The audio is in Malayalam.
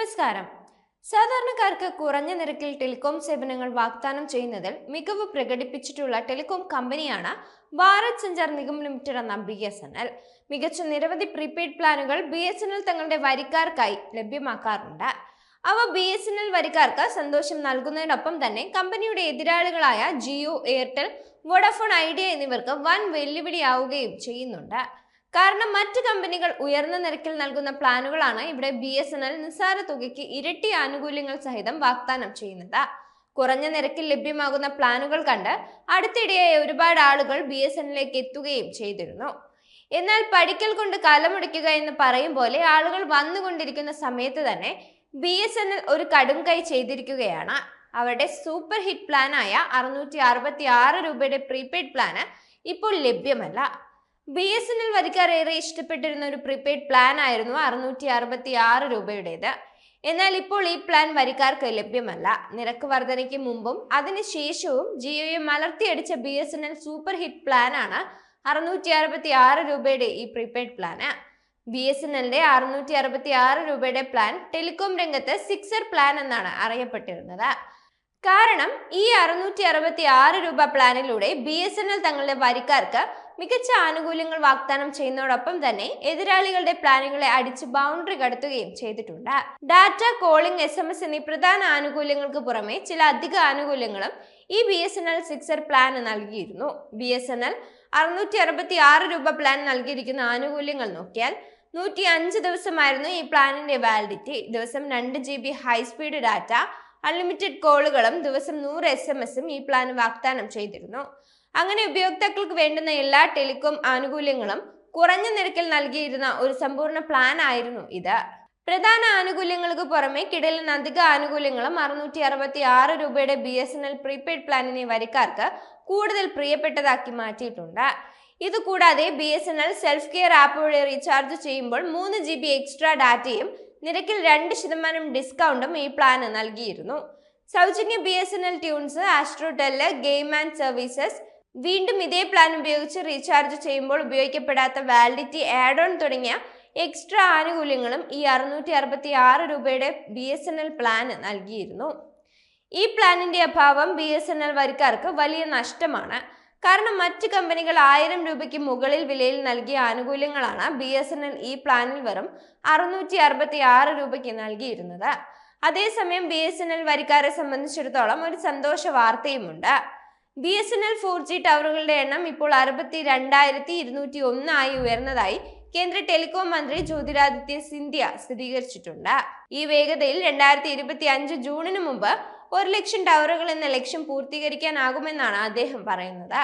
നമസ്കാരം. സാധാരണക്കാർക്ക് കുറഞ്ഞ നിരക്കിൽ ടെലികോം സേവനങ്ങൾ വാഗ്ദാനം ചെയ്യുന്നതിൽ മികവ് പ്രകടിപ്പിച്ചിട്ടുള്ള ടെലികോം കമ്പനിയാണ് ഭാരത് സഞ്ചാർ നിഗം ലിമിറ്റഡ് എന്ന ബി എസ് എൻ എൽ. മികച്ച നിരവധി പ്രീപെയ്ഡ് പ്ലാനുകൾ ബി എസ് എൻ എൽ തങ്ങളുടെ വരിക്കാർക്കായി ലഭ്യമാക്കാറുണ്ട്. അവ ബി എസ് എൻ എൽ വരിക്കാർക്ക് സന്തോഷം നൽകുന്നതിനൊപ്പം തന്നെ കമ്പനിയുടെ എതിരാളികളായ ജിയോ എയർടെൽ വോഡഫോൺ ഐഡിയ എന്നിവർക്ക് വൻ വെല്ലുവിളിയാവുകയും ചെയ്യുന്നുണ്ട്. കാരണം മറ്റ് കമ്പനികൾ ഉയർന്ന നിരക്കിൽ നൽകുന്ന പ്ലാനുകളാണ് ഇവിടെ ബി എസ് എൻ എൽ നിസ്സാര തുകയ്ക്ക് ഇരട്ടി ആനുകൂല്യങ്ങൾ സഹിതം വാഗ്ദാനം ചെയ്യുന്നത്. കുറഞ്ഞ നിരക്കിൽ ലഭ്യമാകുന്ന പ്ലാനുകൾ കണ്ട് അടുത്തിടെയായി ഒരുപാട് ആളുകൾ ബി എസ് എന്നിലേക്ക് എത്തുകയും ചെയ്തിരുന്നു. എന്നാൽ പഠിക്കൽ കൊണ്ട് കലമുടിക്കുക എന്ന് പറയും പോലെ ആളുകൾ വന്നുകൊണ്ടിരിക്കുന്ന സമയത്ത് തന്നെ ബി എസ് എൻ എൽ ഒരു കടും കൈ ചെയ്തിരിക്കുകയാണ്. അവരുടെ സൂപ്പർ ഹിറ്റ് പ്ലാനായ അറുന്നൂറ്റി അറുപത്തി ആറ് രൂപയുടെ പ്രീപെയ്ഡ് പ്ലാന് ഇപ്പോൾ ലഭ്യമല്ല. ബി എസ് എൻ എൽ വരിക്കാർ ഏറെ ഇഷ്ടപ്പെട്ടിരുന്ന ഒരു പ്രീപെയ്ഡ് പ്ലാൻ ആയിരുന്നു അറുന്നൂറ്റി അറുപത്തി ആറ് രൂപയുടേത്. എന്നാൽ ഇപ്പോൾ ഈ പ്ലാൻ വരിക്കാർക്ക് ലഭ്യമല്ല. നിരക്ക് വർധനയ്ക്ക് മുമ്പും അതിനുശേഷവും ജിയോയെ മലർത്തിയടിച്ച B S N L super hit പ്ലാനാണ് അറുന്നൂറ്റി അറുപത്തി ആറ് രൂപയുടെ ഈ prepaid plan B S N എല്ലിന്റെ അറുന്നൂറ്റി അറുപത്തി ആറ് രൂപയുടെ പ്ലാൻ ടെലികോം രംഗത്ത് സിക്സർ പ്ലാൻ എന്നാണ് അറിയപ്പെട്ടിരുന്നത്. കാരണം ഈ അറുന്നൂറ്റി അറുപത്തി ആറ് രൂപ പ്ലാനിലൂടെ ബി എസ് എൻ എൽ തങ്ങളുടെ വരിക്കാർക്ക് മികച്ച ആനുകൂല്യങ്ങൾ വാഗ്ദാനം ചെയ്യുന്നതോടൊപ്പം തന്നെ എതിരാളികളുടെ പ്ലാനുകളെ അടിച്ച് ബൗണ്ടറി കടത്തുകയും ചെയ്തിട്ടുണ്ട്. Data calling S M S എന്നീ പ്രധാന ആനുകൂല്യങ്ങൾക്ക് പുറമെ ചില അധിക ആനുകൂല്യങ്ങളും ഈ B S N L sixer plan നൽകിയിരുന്നു. ബി എസ് എൻ എൽ അറുന്നൂറ്റി അറുപത്തി ആറ് രൂപ പ്ലാൻ നൽകിയിരിക്കുന്ന ആനുകൂല്യങ്ങൾ നോക്കിയാൽ നൂറ്റി അഞ്ച് ദിവസമായിരുന്നു ഈ പ്ലാനിന്റെ വാലിഡിറ്റി ദിവസം രണ്ട് G B high speed data unlimited കോളുകളും ദിവസം നൂറ് എസ് എം എസും ഈ പ്ലാൻ വാഗ്ദാനം ചെയ്തിരുന്നു. അങ്ങനെ ഉപയോക്താക്കൾക്ക് വേണ്ടുന്ന എല്ലാ ടെലികോം ആനുകൂല്യങ്ങളും കുറഞ്ഞ നിരക്കിൽ നൽകിയിരുന്ന ഒരു സമ്പൂർണ പ്ലാൻ ആയിരുന്നു ഇത്. പ്രധാന ആനുകൂല്യങ്ങൾക്ക് പുറമെ കിടലിന് അധിക ആനുകൂല്യങ്ങളും അറുന്നൂറ്റി അറുപത്തി ആറ് രൂപയുടെ B S N L prepaid പ്ലാനിനെ വരിക്കാർക്ക് കൂടുതൽ പ്രിയപ്പെട്ടതാക്കി മാറ്റിയിട്ടുണ്ട്. ഇതുകൂടാതെ B S N L self care app വഴി റീചാർജ് ചെയ്യുമ്പോൾ മൂന്ന് ജി ബി എക്സ്ട്രാ ഡാറ്റയും നിരക്കിൽ രണ്ട് ശതമാനം ഡിസ്കൗണ്ടും ഈ പ്ലാന് നൽകിയിരുന്നു. സൗജന്യ B S N L tunes Astrotel game and services വീണ്ടും ഇതേ പ്ലാൻ ഉപയോഗിച്ച് റീചാർജ് ചെയ്യുമ്പോൾ ഉപയോഗിക്കപ്പെടാത്ത വാലിഡിറ്റി ആഡ് ഓൺ തുടങ്ങിയ എക്സ്ട്രാ ആനുകൂല്യങ്ങളും ഈ അറുന്നൂറ്റി അറുപത്തി ആറ് രൂപയുടെ B S N L plan നൽകിയിരുന്നു. ഈ പ്ലാനിന്റെ അഭാവം ബി എസ് എൻ എൽ വരിക്കാർക്ക് വലിയ നഷ്ടമാണ്. കാരണം മറ്റ് കമ്പനികൾ ആയിരം രൂപയ്ക്ക് മുകളിൽ വിലയിൽ നൽകിയ ആനുകൂല്യങ്ങളാണ് ബി എസ് എൻ എൽ ഈ പ്ലാനിൽ വെറും അറുന്നൂറ്റി അറുപത്തി ആറ് രൂപയ്ക്ക് നൽകിയിരുന്നത്. അതേസമയം ബി എസ് എൻ എൽ വരിക്കാരെ സംബന്ധിച്ചിടത്തോളം ഒരു സന്തോഷ വാർത്തയുമുണ്ട്. B S N L four G ടവറുകളുടെ എണ്ണം ഇപ്പോൾ അറുപത്തി രണ്ടായിരത്തി ഇരുന്നൂറ്റി ഒന്നായി ഉയർന്നതായി കേന്ദ്ര ടെലികോം മന്ത്രി ജ്യോതിരാദിത്യ സിന്ധ്യ സ്ഥിരീകരിച്ചിട്ടുണ്ട്. ഈ വേഗതയിൽ രണ്ടായിരത്തി ഇരുപത്തി അഞ്ച് ജൂണിന് മുമ്പ് ഒരു ലക്ഷം ടവറുകൾ എന്ന ലക്ഷ്യം പൂർത്തീകരിക്കാനാകുമെന്നാണ് അദ്ദേഹം പറയുന്നത്.